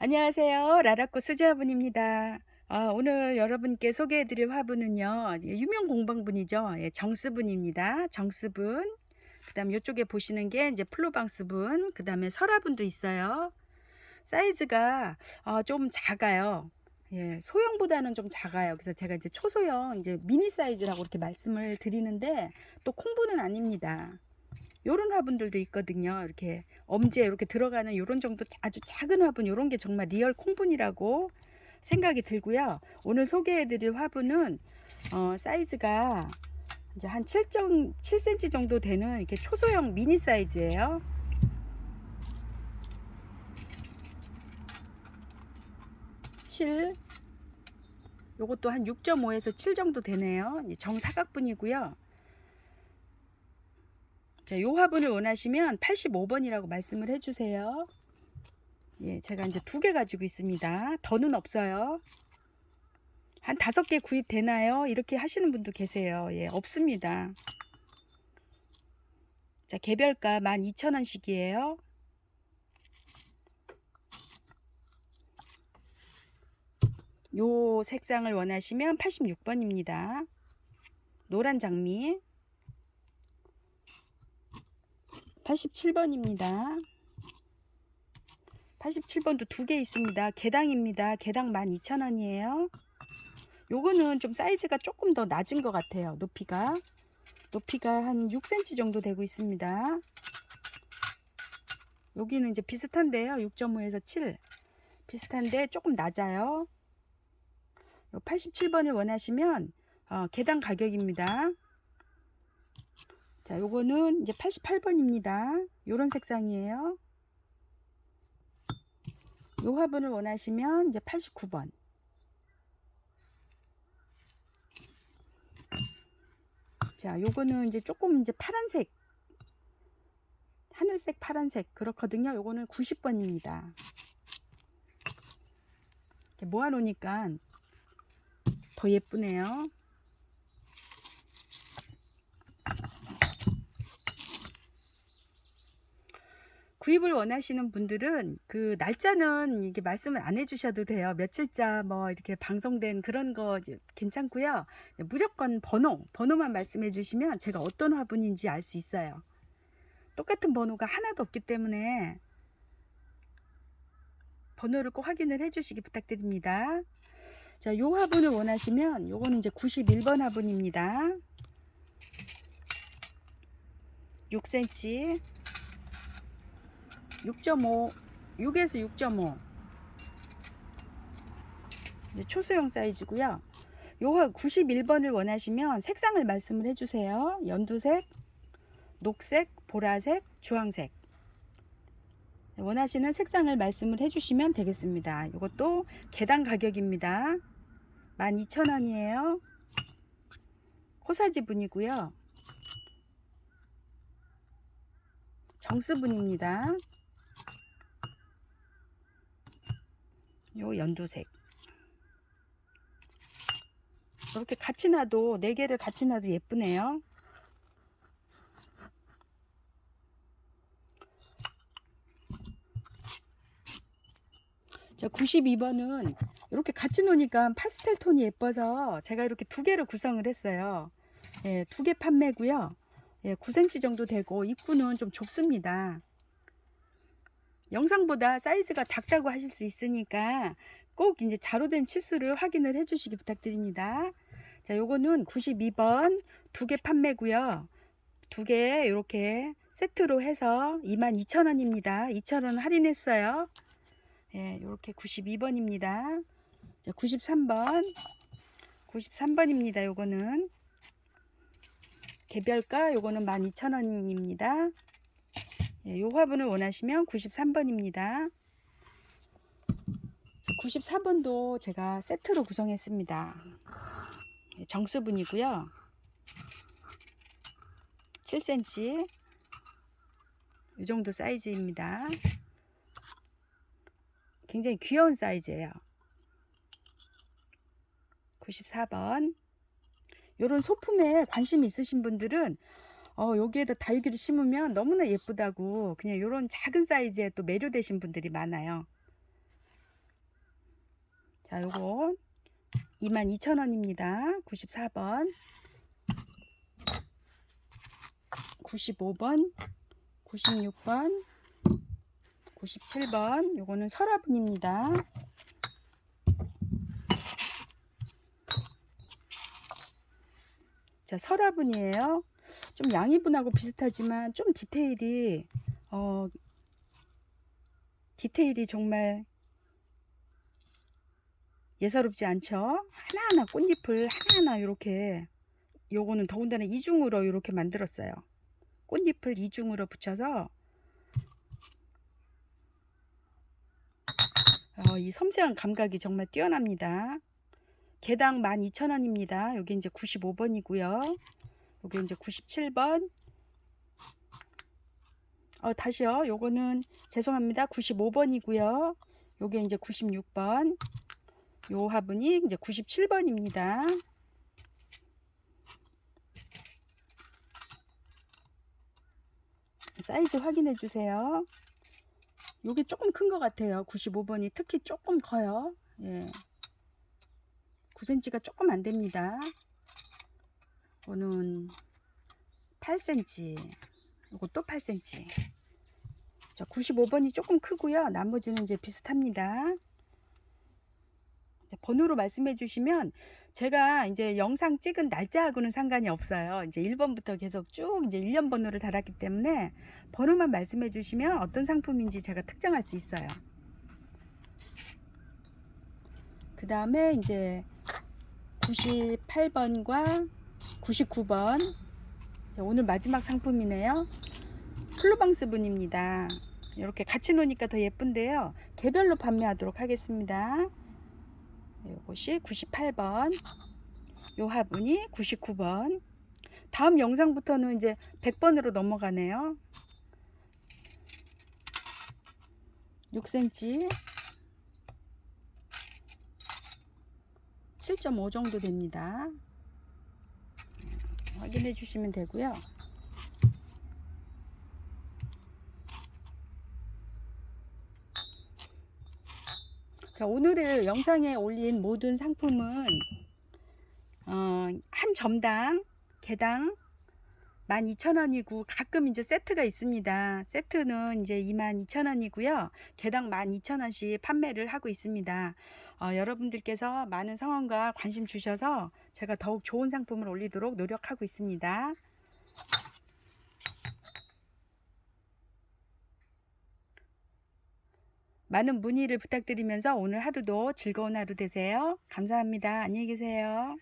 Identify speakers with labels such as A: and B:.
A: 안녕하세요. 라라코 수지화분입니다. 아, 오늘 여러분께 소개해드릴 화분은요, 예, 유명 공방분이죠. 예, 정스분입니다. 정스분. 그 다음 이쪽에 보시는 게 이제 플로방스분. 그 다음에 설화분도 있어요. 사이즈가 아, 좀 작아요. 예, 소형보다는 좀 작아요. 그래서 제가 이제 초소형, 이제 미니 사이즈라고 이렇게 말씀을 드리는데 또 콩분은 아닙니다. 요런 화분들도 있거든요. 이렇게 엄지에 이렇게 들어가는 요런 정도 아주 작은 화분 요런 게 정말 리얼 콩분이라고 생각이 들고요. 오늘 소개해 드릴 화분은 어, 사이즈가 이제 한 7정, 7cm 정도 되는 이렇게 초소형 미니 사이즈예요. 칠 요것도 한 6.5에서 7 정도 되네요. 정사각분이고요. 자, 요 화분을 원하시면 85번이라고 말씀을 해주세요. 예, 제가 이제 두 개 가지고 있습니다. 더는 없어요. 한 다섯 개 구입되나요? 이렇게 하시는 분도 계세요. 예, 없습니다. 자, 개별가 12,000원씩이에요. 요 색상을 원하시면 86번입니다. 노란 장미. 87번입니다. 87번도 두 개 있습니다. 개당입니다. 개당 12,000원이에요. 요거는 좀 사이즈가 조금 더 낮은 것 같아요. 높이가. 높이가 한 6cm 정도 되고 있습니다. 여기는 이제 비슷한데요. 6.5에서 7. 비슷한데 조금 낮아요. 87번을 원하시면 어, 개당 가격입니다. 자, 요거는 이제 88번입니다. 요런 색상이에요. 요 화분을 원하시면 이제 89번. 자, 요거는 이제 조금 이제 파란색, 하늘색, 파란색 그렇거든요. 요거는 90번입니다. 이렇게 모아 놓으니까 더 예쁘네요. 구입을 원하시는 분들은 그 날짜는 이게 말씀을 안 해주셔도 돼요. 며칠자 뭐 이렇게 방송된 그런 거 괜찮고요. 무조건 번호, 번호만 말씀해 주시면 제가 어떤 화분인지 알 수 있어요. 똑같은 번호가 하나도 없기 때문에 번호를 꼭 확인을 해 주시기 부탁드립니다. 자, 요 화분을 원하시면 요거는 이제 91번 화분입니다. 6cm 6.5 6에서 6.5 초소형 사이즈고요. 요 91번을 원하시면 색상을 말씀을 해주세요. 연두색, 녹색, 보라색, 주황색 원하시는 색상을 말씀을 해주시면 되겠습니다. 이것도 개당 가격입니다. 12,000원이에요. 코사지 분이고요. 정수분입니다. 요 연두색 이렇게 같이 놔도 네 개를 같이 놔도 예쁘네요. 자, 92번은 이렇게 같이 놓으니까 파스텔 톤이 예뻐서 제가 이렇게 두 개를 구성을 했어요. 예, 두 개 판매고요. 예, 9cm 정도 되고 입구는 좀 좁습니다. 영상보다 사이즈가 작다고 하실 수 있으니까 꼭 이제 자로 된 치수를 확인을 해 주시기 부탁드립니다. 자, 요거는 92번 두 개 판매고요. 두 개 이렇게 세트로 해서 22,000원입니다. 2,000원 할인했어요. 예, 이렇게 92번입니다. 93번. 93번입니다. 요거는 개별가 요거는 12,000원입니다. 예, 요 화분을 원하시면 93번입니다. 94번도 제가 세트로 구성했습니다. 예, 정수분이고요. 7cm 이 정도 사이즈입니다. 굉장히 귀여운 사이즈예요. 94번 이런 소품에 관심 있으신 분들은 어, 여기에다 다육이를 심으면 너무나 예쁘다고 그냥 이런 작은 사이즈에 또 매료되신 분들이 많아요. 자, 요거 22,000원입니다. 94번. 95번. 96번. 97번. 요거는 서라분입니다. 자, 서라분이에요. 좀 양이분하고 비슷하지만 좀 디테일이 어 디테일이 정말 예사롭지 않죠? 하나하나 꽃잎을 하나하나 이렇게 요거는 더군다나 이중으로 이렇게 만들었어요. 꽃잎을 이중으로 붙여서 어, 이 섬세한 감각이 정말 뛰어납니다. 개당 12,000원입니다. 여기 이제 95번이고요. 여기 이제 97번. 어, 다시요. 요거는 죄송합니다. 95번이고요. 요게 이제 96번. 요 화분이 이제 97번입니다. 사이즈 확인해 주세요. 요게 조금 큰 것 같아요. 95번이 특히 조금 커요. 예. 9cm가 조금 안 됩니다. 이거는 8cm. 이것도 8cm. 자, 95번이 조금 크고요. 나머지는 이제 비슷합니다. 자, 번호로 말씀해 주시면 제가 이제 영상 찍은 날짜하고는 상관이 없어요. 이제 1번부터 계속 쭉 이제 1년 번호를 달았기 때문에 번호만 말씀해 주시면 어떤 상품인지 제가 특정할 수 있어요. 그 다음에 이제 98번과 99번 오늘 마지막 상품이네요. 플로방스 분입니다. 이렇게 같이 놓으니까 더 예쁜데요. 개별로 판매하도록 하겠습니다. 이것이 98번, 요 화분이 99번. 다음 영상부터는 이제 100번으로 넘어가네요. 6cm, 7.5 정도 됩니다. 확인해 주시면 되고요. 자, 오늘의 영상에 올린 모든 상품은 어, 한 점당 개당 12,000원이고 가끔 이제 세트가 있습니다. 세트는 이제 22,000원이고요. 개당 12,000원씩 판매를 하고 있습니다. 어, 여러분들께서 많은 성원과 관심 주셔서 제가 더욱 좋은 상품을 올리도록 노력하고 있습니다. 많은 문의를 부탁드리면서 오늘 하루도 즐거운 하루 되세요. 감사합니다. 안녕히 계세요.